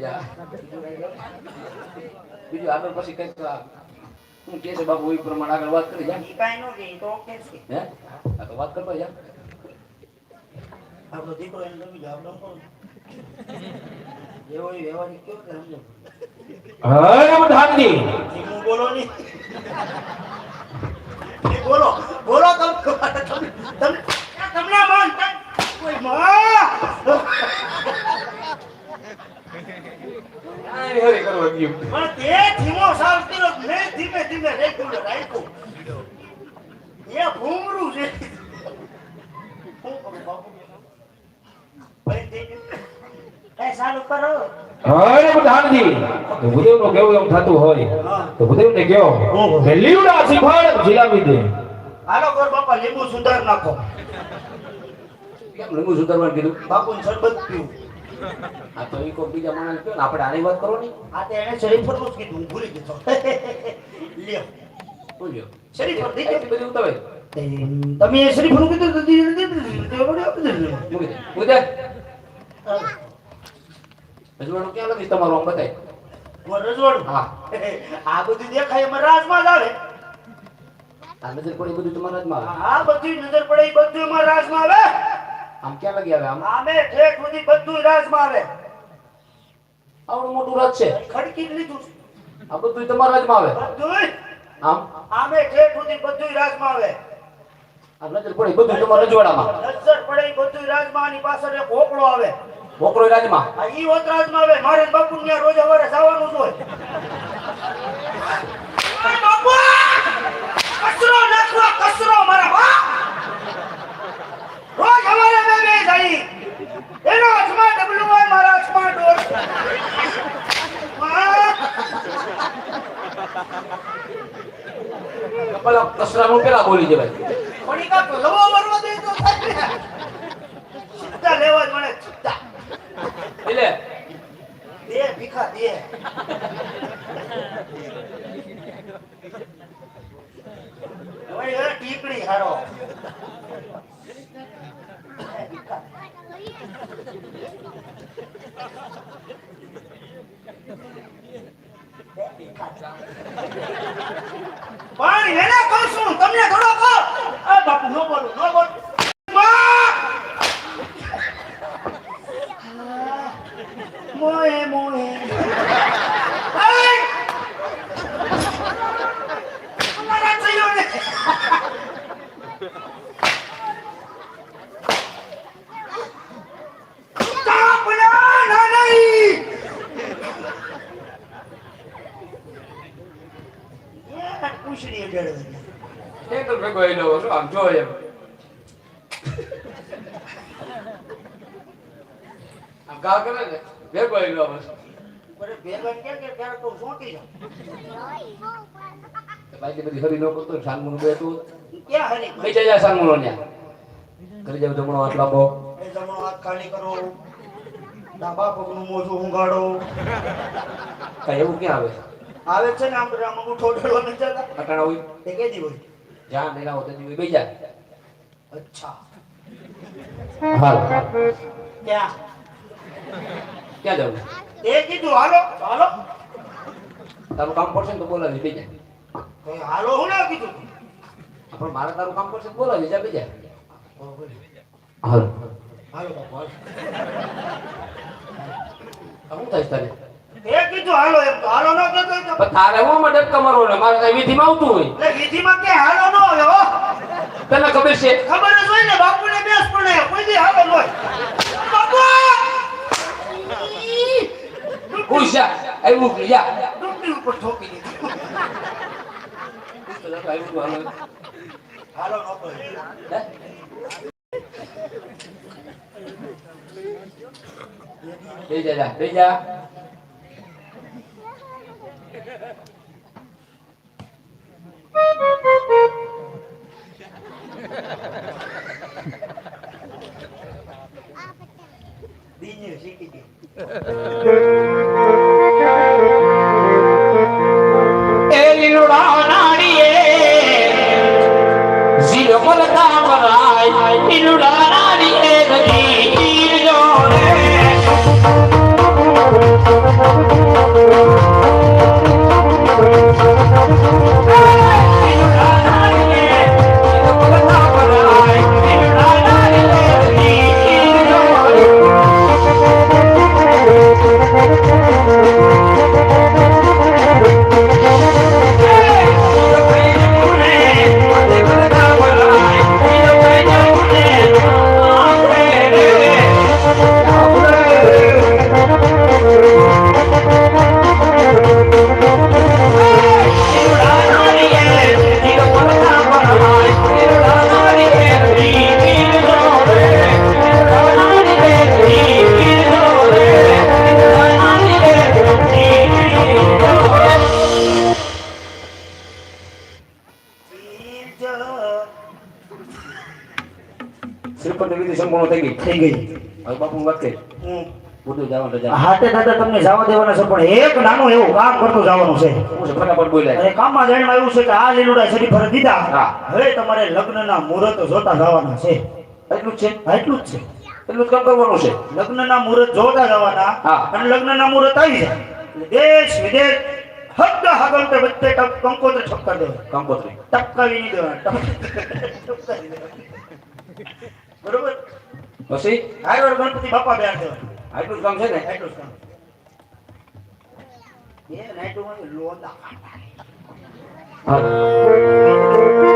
જા બીજું આગળ પછી કંઈક તો આ કે છે બાપુ એ પ્રમાણે આગળ વાત કરી જા ઈ નો કે તો ઓકે છે હે આ તો વાત કરતો જા આપણો દીકરો એને ગમી જાય આપણે શું એવો કેવો છે સમજો હરે બધાની ધીમું બોલો ની બોલો બોલો તમ તમ તમ તમને મન કોઈ માં આય હરી કરવા ગયું. પણ તે ધીમો સાવ કર્યો. મેં ધીમે ધીમે રેગ્યુલર રાખ્યું. એ ભૂમરું છે. શું કરું બાપુ કઈ સારું કરો. હરે બધાની તો ભૂદેવનું કેવું એમ થતું હોય. તો લીવડા શીખવાડ જીલાવી દે. હાલો ગોર બાપા લીંબુ સુધાર નાખો. કેમ લીંબુ સુધારવાનું કીધું? બાપુ શરબત પીવું. આ તો ઈ કોઈ બીજા માણસ કહ્યો ને આપણે આની વાત કરો ને આ તો એને શરીફરનું જ કીધું? ભૂલી ગયો લ્યો બોલ્યો શરીફર પર દીધું બધું ઉતાવે તમે એ પર કીધું? તો દી- દી- દી- દી- દી- દી- મૂકી દે. મૂકી દે. રજવાડું ક્યાં લખીશ તમારું? આમ બતાય. રજવાડું? હા. આ બધું દેખાય એમાં રાજમાં જ આવે. આ નજર પડે બધું તમારા રાજમાં આવે. આ બધી નજર પડે બધું એમાં રાજમાં આવે. આમ ક્યાં લગી આવે આમ? આમે ઠેક સુધી બધું રાજમાં મારે. આવડું મોટું રથ છે. ખડકી લીધું છે. આ બધું તમારા રાજમાં આવે બધું આમ? આમે ઠેક સુધી બધું રાજમાં આવે આ નજર પડી બધું તમારા રજવાડામાં નજર પડે એ બધું રાજમાં પાછળ એક હોકળો આવે. મોકળો રાજમાં? ઈ હોત રાજમાં આવે મારે બાપુ રોજ સવારે જવાનું હોય. બાપુ! કચરો નાખવો કચરો મારા બાપ રોજ સવારે બે બે જાય એનો હાથમાં ડબલું હોય મારા હાથમાં ડોલ પેલા કસરાનું પેલા બોલી જવાય પણ કાક લવો મરવા દે તો સીધા લેવા જ સીધા એટલે? દે ભીખા દે ટીકડી હારો એ ભીખા. દે ભીખા. પણ એને કહું છું તમને થોડો કહો આ બાપુ નો બોલો નો બોલો માં! મોએ મોએ આય! અમારા. તાપના આઈ લઉં છું આમ જો એમ આમ ગા કરે ને ભેગો આઈ લઉં બસ અરે ભેગા ને ક્યાં કે ક્યારેક તો બાકી બધી હરી નો કરતો સાનમું બેઠું કઈ જાય સાનમું ન્યા કરી જાવ જમણો હાથ લાંબો જમણો હાથ ખાલી કરો ડાબા પગનું મોઢું ઊંઘાડો કઈ એવું ક્યાં આવે આવે છે ને આમ આમ નથી જતા અટાણા હોય લેલા હોતે દી બેસી જાય અચ્છા હાલ ક્યાં ક્યાં જવું એ કીધું હાલો હાલો તારું કામ પડશે ને તો બોલાવી બેસી જા હાલો હું ના કીધું પણ મારે તારું કામ પડશે તો બોલાવી જા બીજા હાલો હાલ બાપુ હાલો શું થાય તારે એ કીધું હાલો એમ તો હાલો ન કહેતો તો. તારે હું આમાં ડબકા ને મારે કઈ વિધિમાં આવતું હોય. એટલે વિધિમાં કે હાલો ન હોય હો? તને ખબર છે? ખબર જ હોય ને બાપુને બેસ પણ કોઈ દી હાલો ન હોય. બાપુ! ઉષા આવ્યું કે જા. ડુંગળી ઉપર ઠોકી દીધી. હાલો ન કોઈ બે જા જા બે જા. બીજી Peter. પૂર્ણ થઈ ગઈ થઈ ગઈ હવે બાપુ વખતે બધું જવાનું રજા હાથે દાદા તમને જવા દેવાના છે પણ એક નાનું એવું કામ કરતું જવાનું છે ફટાફટ બોલ્યા અને કામમાં જાણવા આવ્યું છે કે આ લીલુડા શરીફ ફરજ દીધા હવે તમારે લગ્નના મુહૂર્ત જોતા જવાના છે એટલું જ છે એટલું જ છે એટલું જ કામ કરવાનું છે લગ્નના મુહૂર્ત જોતા જવાના હા. અને લગ્નના મુહૂર્ત આવી જાય દેશ વિદેશ હદ હાગલ વચ્ચે કંકોત્રી ઠપકાર દેવા કંકોત્રી ટપકાવી નહીં બરોબર પછી? હારવાર ગણપતિ બાપા દેવા આટલું કામ છે ને? આટલું કામ. એ નાઈટોમાં લોદા હા.